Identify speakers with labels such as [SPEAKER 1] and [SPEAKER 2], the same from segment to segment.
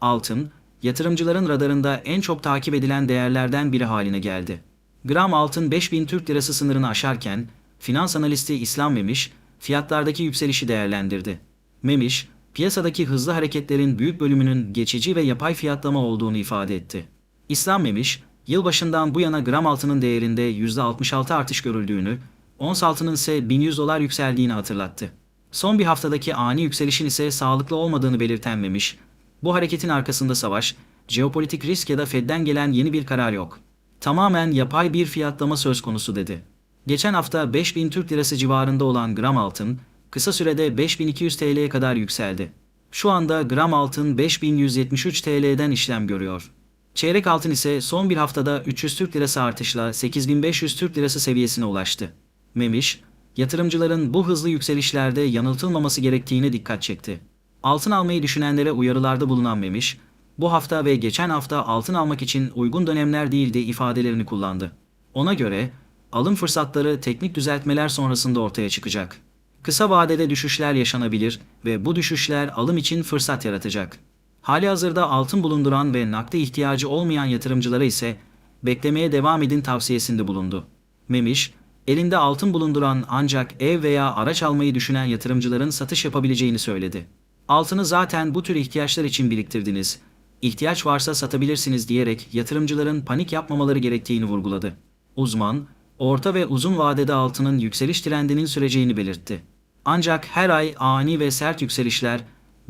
[SPEAKER 1] altın, yatırımcıların radarında en çok takip edilen değerlerden biri haline geldi. Gram altın 5000 Türk Lirası sınırını aşarken, finans analisti İslam Memiş, fiyatlardaki yükselişi değerlendirdi. Memiş, piyasadaki hızlı hareketlerin büyük bölümünün geçici ve yapay fiyatlama olduğunu ifade etti. İslam Memiş, yılbaşından bu yana gram altının değerinde %66 artış görüldüğünü, ons altının ise 1100 dolar yükseldiğini hatırlattı. Son bir haftadaki ani yükselişin ise sağlıklı olmadığını belirten Memiş, bu hareketin arkasında savaş, jeopolitik risk ya da Fed'den gelen yeni bir karar yok. Tamamen yapay bir fiyatlama söz konusu dedi. Geçen hafta 5000 Türk Lirası civarında olan gram altın, kısa sürede 5200 TL'ye kadar yükseldi. Şu anda gram altın 5173 TL'den işlem görüyor. Çeyrek altın ise son bir haftada 300 Türk Lirası artışla 8500 Türk Lirası seviyesine ulaştı. Memiş, yatırımcıların bu hızlı yükselişlerde yanıltılmaması gerektiğine dikkat çekti. Altın almayı düşünenlere uyarılarda bulunan Memiş, bu hafta ve geçen hafta altın almak için uygun dönemler değildi ifadelerini kullandı. Ona göre, alım fırsatları teknik düzeltmeler sonrasında ortaya çıkacak. Kısa vadede düşüşler yaşanabilir ve bu düşüşler alım için fırsat yaratacak. Hali hazırda altın bulunduran ve nakde ihtiyacı olmayan yatırımcılara ise beklemeye devam edin tavsiyesinde bulundu. Memiş, elinde altın bulunduran ancak ev veya araç almayı düşünen yatırımcıların satış yapabileceğini söyledi. Altını zaten bu tür ihtiyaçlar için biriktirdiniz. İhtiyaç varsa satabilirsiniz diyerek yatırımcıların panik yapmamaları gerektiğini vurguladı. Uzman, orta ve uzun vadede altının yükseliş trendinin süreceğini belirtti. Ancak her ay ani ve sert yükselişler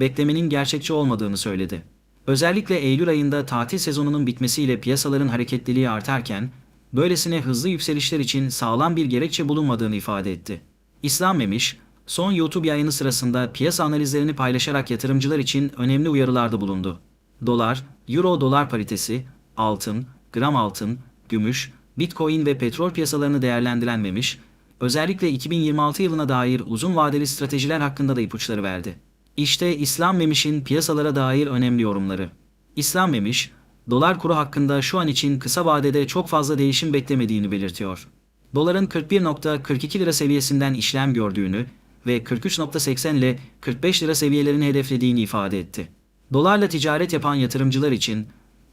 [SPEAKER 1] beklemenin gerçekçi olmadığını söyledi. Özellikle Eylül ayında tatil sezonunun bitmesiyle piyasaların hareketliliği artarken, böylesine hızlı yükselişler için sağlam bir gerekçe bulunmadığını ifade etti. İslam Memiş, son YouTube yayını sırasında piyasa analizlerini paylaşarak yatırımcılar için önemli uyarılarda bulundu. Dolar, Euro dolar paritesi, altın, gram altın, gümüş, Bitcoin ve petrol piyasalarını değerlendiren Memiş, özellikle 2026 yılına dair uzun vadeli stratejiler hakkında da ipuçları verdi. İşte İslam Memiş'in piyasalara dair önemli yorumları. İslam Memiş, dolar kuru hakkında şu an için kısa vadede çok fazla değişim beklemediğini belirtiyor. Doların 41.42 lira seviyesinden işlem gördüğünü ve 43.80 ile 45 lira seviyelerini hedeflediğini ifade etti. Dolarla ticaret yapan yatırımcılar için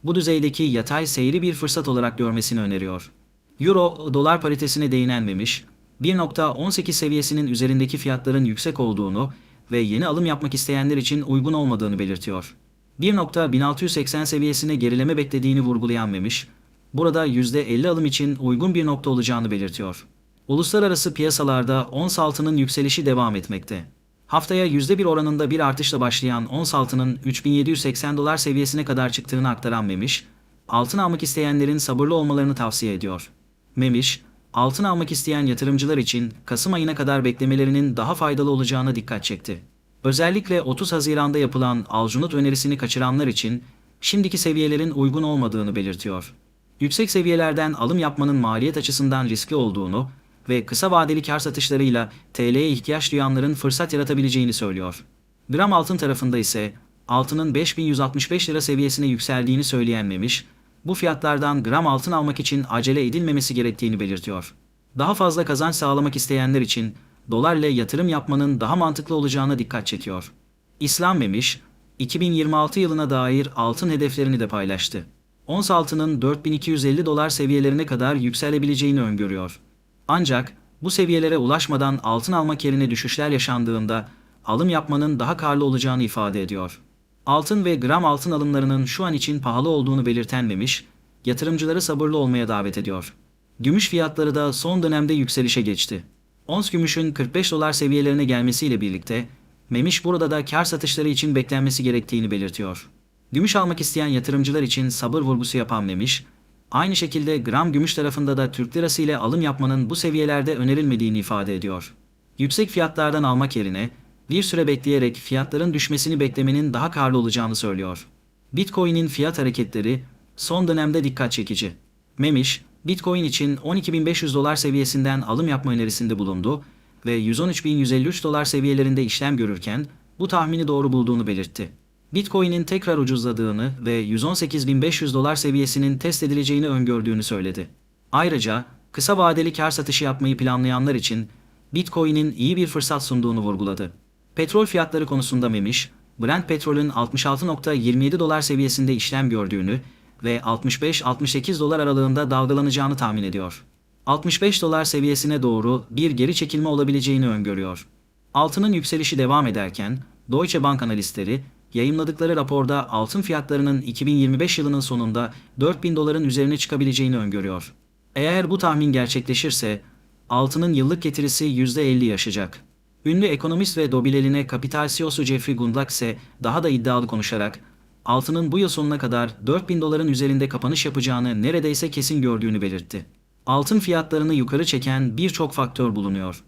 [SPEAKER 1] bu düzeydeki yatay seyri bir fırsat olarak görmesini öneriyor. Euro dolar paritesine değinen Memiş, 1.18 seviyesinin üzerindeki fiyatların yüksek olduğunu ve yeni alım yapmak isteyenler için uygun olmadığını belirtiyor. 1.1680 seviyesine gerileme beklediğini vurgulayan Memiş, burada %50 alım için uygun bir nokta olacağını belirtiyor. Uluslararası piyasalarda ons altının yükselişi devam etmekte. Haftaya %1 oranında bir artışla başlayan ons altının 3780 dolar seviyesine kadar çıktığını aktaran Memiş, altın almak isteyenlerin sabırlı olmalarını tavsiye ediyor. Memiş, altın almak isteyen yatırımcılar için Kasım ayına kadar beklemelerinin daha faydalı olacağına dikkat çekti. Özellikle 30 Haziran'da yapılan alcunut önerisini kaçıranlar için şimdiki seviyelerin uygun olmadığını belirtiyor. Yüksek seviyelerden alım yapmanın maliyet açısından riskli olduğunu ve kısa vadeli kar satışlarıyla TL'ye ihtiyaç duyanların fırsat yaratabileceğini söylüyor. Gram altın tarafında ise altının 5165 lira seviyesine yükseldiğini söyleyen Memiş, bu fiyatlardan gram altın almak için acele edilmemesi gerektiğini belirtiyor. Daha fazla kazanç sağlamak isteyenler için dolarla yatırım yapmanın daha mantıklı olacağına dikkat çekiyor. İslam Memiş, 2026 yılına dair altın hedeflerini de paylaştı. Ons altının 4250 dolar seviyelerine kadar yükselebileceğini öngörüyor. Ancak bu seviyelere ulaşmadan altın almak yerine düşüşler yaşandığında alım yapmanın daha karlı olacağını ifade ediyor. Altın ve gram altın alımlarının şu an için pahalı olduğunu belirten Memiş, yatırımcıları sabırlı olmaya davet ediyor. Gümüş fiyatları da son dönemde yükselişe geçti. Ons gümüşün 45 dolar seviyelerine gelmesiyle birlikte Memiş burada da kar satışları için beklenmesi gerektiğini belirtiyor. Gümüş almak isteyen yatırımcılar için sabır vurgusu yapan Memiş, aynı şekilde gram gümüş tarafında da Türk lirası ile alım yapmanın bu seviyelerde önerilmediğini ifade ediyor. Yüksek fiyatlardan almak yerine bir süre bekleyerek fiyatların düşmesini beklemenin daha karlı olacağını söylüyor. Bitcoin'in fiyat hareketleri son dönemde dikkat çekici. Memiş, Bitcoin için 12.500 dolar seviyesinden alım yapma önerisinde bulundu ve 113.153 dolar seviyelerinde işlem görürken bu tahmini doğru bulduğunu belirtti. Bitcoin'in tekrar ucuzladığını ve 118.500 dolar seviyesinin test edileceğini öngördüğünü söyledi. Ayrıca kısa vadeli kar satışı yapmayı planlayanlar için Bitcoin'in iyi bir fırsat sunduğunu vurguladı. Petrol fiyatları konusunda Memiş, Brent petrolün 66.27 dolar seviyesinde işlem gördüğünü ve 65-68 dolar aralığında dalgalanacağını tahmin ediyor. 65 dolar seviyesine doğru bir geri çekilme olabileceğini öngörüyor. Altının yükselişi devam ederken Deutsche Bank analistleri yayınladıkları raporda altın fiyatlarının 2025 yılının sonunda 4000 doların üzerine çıkabileceğini öngörüyor. Eğer bu tahmin gerçekleşirse altının yıllık getirisi %50 yaşayacak. Ünlü ekonomist ve Dobileline Kapital CEO'su Jeffrey Gundlach ise daha da iddialı konuşarak altının bu yıl sonuna kadar 4000 doların üzerinde kapanış yapacağını neredeyse kesin gördüğünü belirtti. Altın fiyatlarını yukarı çeken birçok faktör bulunuyor.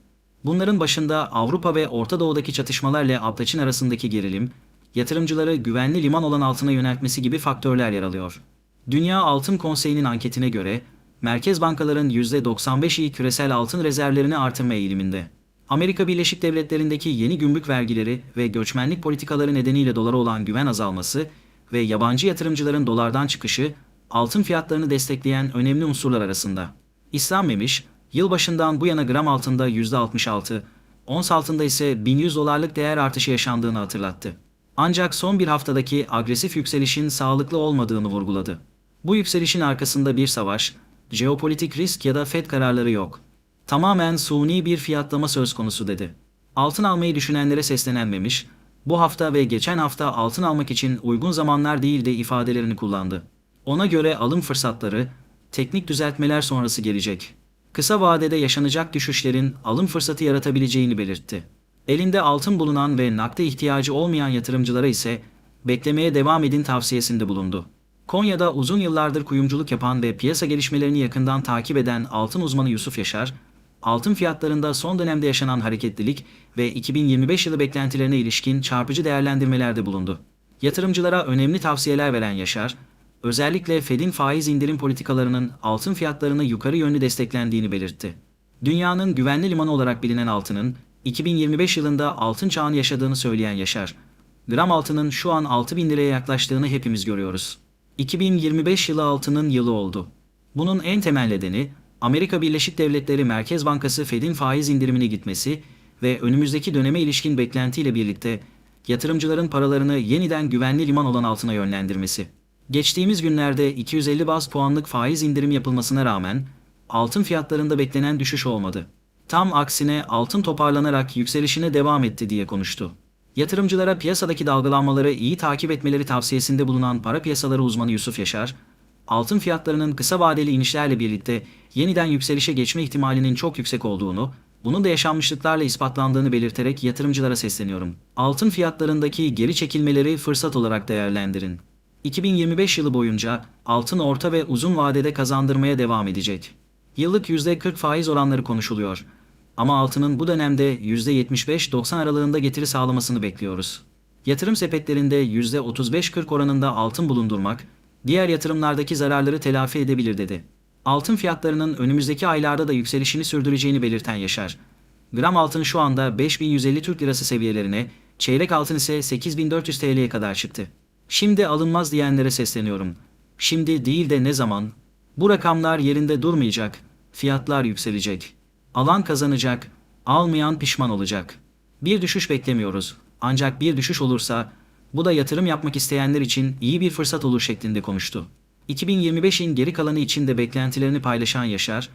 [SPEAKER 1] Bunların başında Avrupa ve Orta Doğu'daki çatışmalarla Abdaç'ın arasındaki gerilim, yatırımcıları güvenli liman olan altına yöneltmesi gibi faktörler yer alıyor. Dünya Altın Konseyi'nin anketine göre merkez bankaların %95'i küresel altın rezervlerini artırma eğiliminde. Amerika Birleşik Devletleri'ndeki yeni gümrük vergileri ve göçmenlik politikaları nedeniyle dolara olan güven azalması ve yabancı yatırımcıların dolardan çıkışı altın fiyatlarını destekleyen önemli unsurlar arasında. İslam Memiş, yılbaşından bu yana gram altında %66, ons altında ise 1100 dolarlık değer artışı yaşandığını hatırlattı. Ancak son bir haftadaki agresif yükselişin sağlıklı olmadığını vurguladı. Bu yükselişin arkasında bir savaş, jeopolitik risk ya da FED kararları yok. Tamamen suni bir fiyatlama söz konusu dedi. Altın almayı düşünenlere seslenenmemiş, bu hafta ve geçen hafta altın almak için uygun zamanlar değil de ifadelerini kullandı. Ona göre alım fırsatları, teknik düzeltmeler sonrası gelecek. Kısa vadede yaşanacak düşüşlerin alım fırsatı yaratabileceğini belirtti. Elinde altın bulunan ve nakde ihtiyacı olmayan yatırımcılara ise beklemeye devam edin tavsiyesinde bulundu. Konya'da uzun yıllardır kuyumculuk yapan ve piyasa gelişmelerini yakından takip eden altın uzmanı Yusuf Yaşar, altın fiyatlarında son dönemde yaşanan hareketlilik ve 2025 yılı beklentilerine ilişkin çarpıcı değerlendirmelerde bulundu. Yatırımcılara önemli tavsiyeler veren Yaşar, özellikle Fed'in faiz indirim politikalarının altın fiyatlarını yukarı yönlü desteklendiğini belirtti. Dünyanın güvenli limanı olarak bilinen altının 2025 yılında altın çağını yaşadığını söyleyen Yaşar, gram altının şu an 6000 liraya yaklaştığını hepimiz görüyoruz. 2025 yılı altının yılı oldu. Bunun en temel nedeni Amerika Birleşik Devletleri Merkez Bankası Fed'in faiz indirimini gitmesi ve önümüzdeki döneme ilişkin beklentiyle birlikte yatırımcıların paralarını yeniden güvenli liman olan altına yönlendirmesi. Geçtiğimiz günlerde 250 baz puanlık faiz indirim yapılmasına rağmen altın fiyatlarında beklenen düşüş olmadı. Tam aksine altın toparlanarak yükselişine devam etti diye konuştu. Yatırımcılara piyasadaki dalgalanmaları iyi takip etmeleri tavsiyesinde bulunan para piyasaları uzmanı Yusuf Yaşar, altın fiyatlarının kısa vadeli inişlerle birlikte yeniden yükselişe geçme ihtimalinin çok yüksek olduğunu, bunun da yaşanmışlıklarla ispatlandığını belirterek yatırımcılara sesleniyorum. Altın fiyatlarındaki geri çekilmeleri fırsat olarak değerlendirin. 2025 yılı boyunca altın orta ve uzun vadede kazandırmaya devam edecek. Yıllık %40 faiz oranları konuşuluyor. Ama altının bu dönemde %75-90 aralığında getiri sağlamasını bekliyoruz. Yatırım sepetlerinde %35-40 oranında altın bulundurmak, diğer yatırımlardaki zararları telafi edebilir dedi. Altın fiyatlarının önümüzdeki aylarda da yükselişini sürdüreceğini belirten Yaşar. Gram altın şu anda 5150 Türk Lirası seviyelerine, çeyrek altın ise 8400 TL'ye kadar çıktı. Şimdi alınmaz diyenlere sesleniyorum. Şimdi değil de ne zaman? Bu rakamlar yerinde durmayacak, fiyatlar yükselecek. Alan kazanacak, almayan pişman olacak. Bir düşüş beklemiyoruz. Ancak bir düşüş olursa bu da yatırım yapmak isteyenler için iyi bir fırsat olur şeklinde konuştu. 2025'in geri kalanı için de beklentilerini paylaşan Yaşar,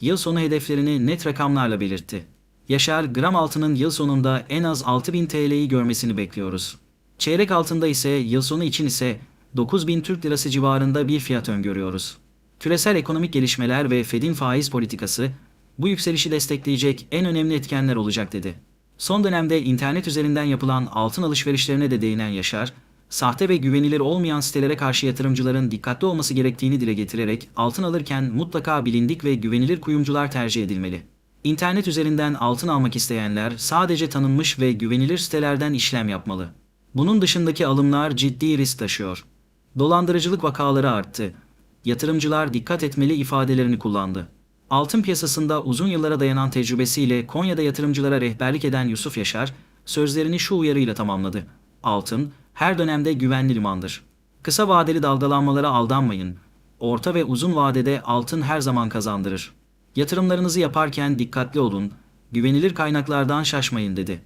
[SPEAKER 1] yıl sonu hedeflerini net rakamlarla belirtti. Yaşar, gram altının yıl sonunda en az 6000 TL'yi görmesini bekliyoruz. Çeyrek altında ise yıl sonu için ise 9000 Türk Lirası civarında bir fiyat öngörüyoruz. Küresel ekonomik gelişmeler ve Fed'in faiz politikası bu yükselişi destekleyecek en önemli etkenler olacak dedi. Son dönemde internet üzerinden yapılan altın alışverişlerine de değinen Yaşar, sahte ve güvenilir olmayan sitelere karşı yatırımcıların dikkatli olması gerektiğini dile getirerek altın alırken mutlaka bilindik ve güvenilir kuyumcular tercih edilmeli. İnternet üzerinden altın almak isteyenler sadece tanınmış ve güvenilir sitelerden işlem yapmalı. Bunun dışındaki alımlar ciddi risk taşıyor. Dolandırıcılık vakaları arttı. Yatırımcılar dikkat etmeli ifadelerini kullandı. Altın piyasasında uzun yıllara dayanan tecrübesiyle Konya'da yatırımcılara rehberlik eden Yusuf Yaşar, sözlerini şu uyarıyla tamamladı. Altın, her dönemde güvenli limandır. Kısa vadeli dalgalanmalara aldanmayın. Orta ve uzun vadede altın her zaman kazandırır. Yatırımlarınızı yaparken dikkatli olun, güvenilir kaynaklardan şaşmayın dedi.